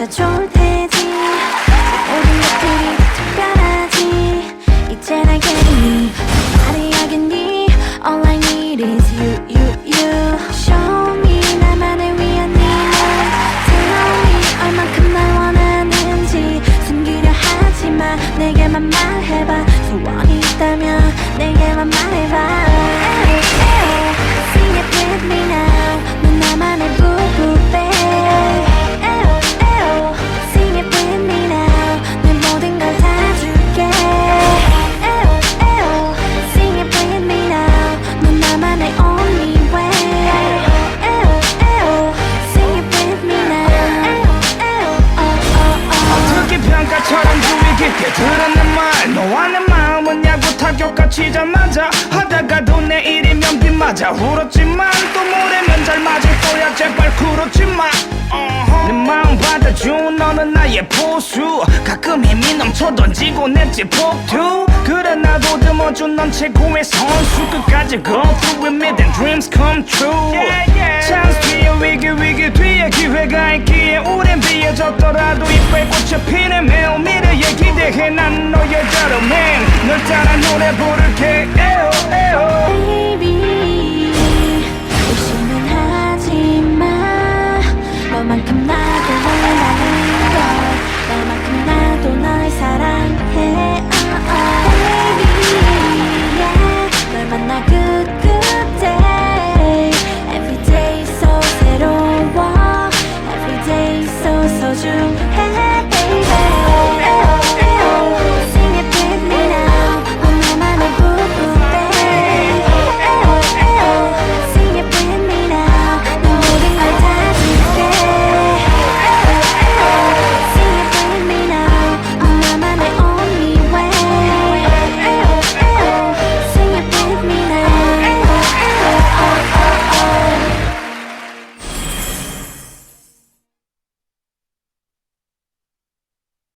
다 좋을 때 이렇게 들었는 말 너와 내 마음은 야구 타격같이 자마자 하다가도 내일이면 비 맞아 울었지만 또 모레면 잘 맞을 거야. 제발 굴었지마 내 마음 받아준 너는 나의 포수. 가끔 힘이 넘쳐 던지고 냈지 폭투. 그래 나도 드머준 넌 최고의 선수. 끝까지 go through with me then dreams come true. 찬스 뒤에 위기 위기 뒤에 기회가 있기에 우린 비어졌더라도 이빨 꽃이 피는 매우 미래. 기대해 난 너의 man 널 따라 노래 부를게. 에어 에어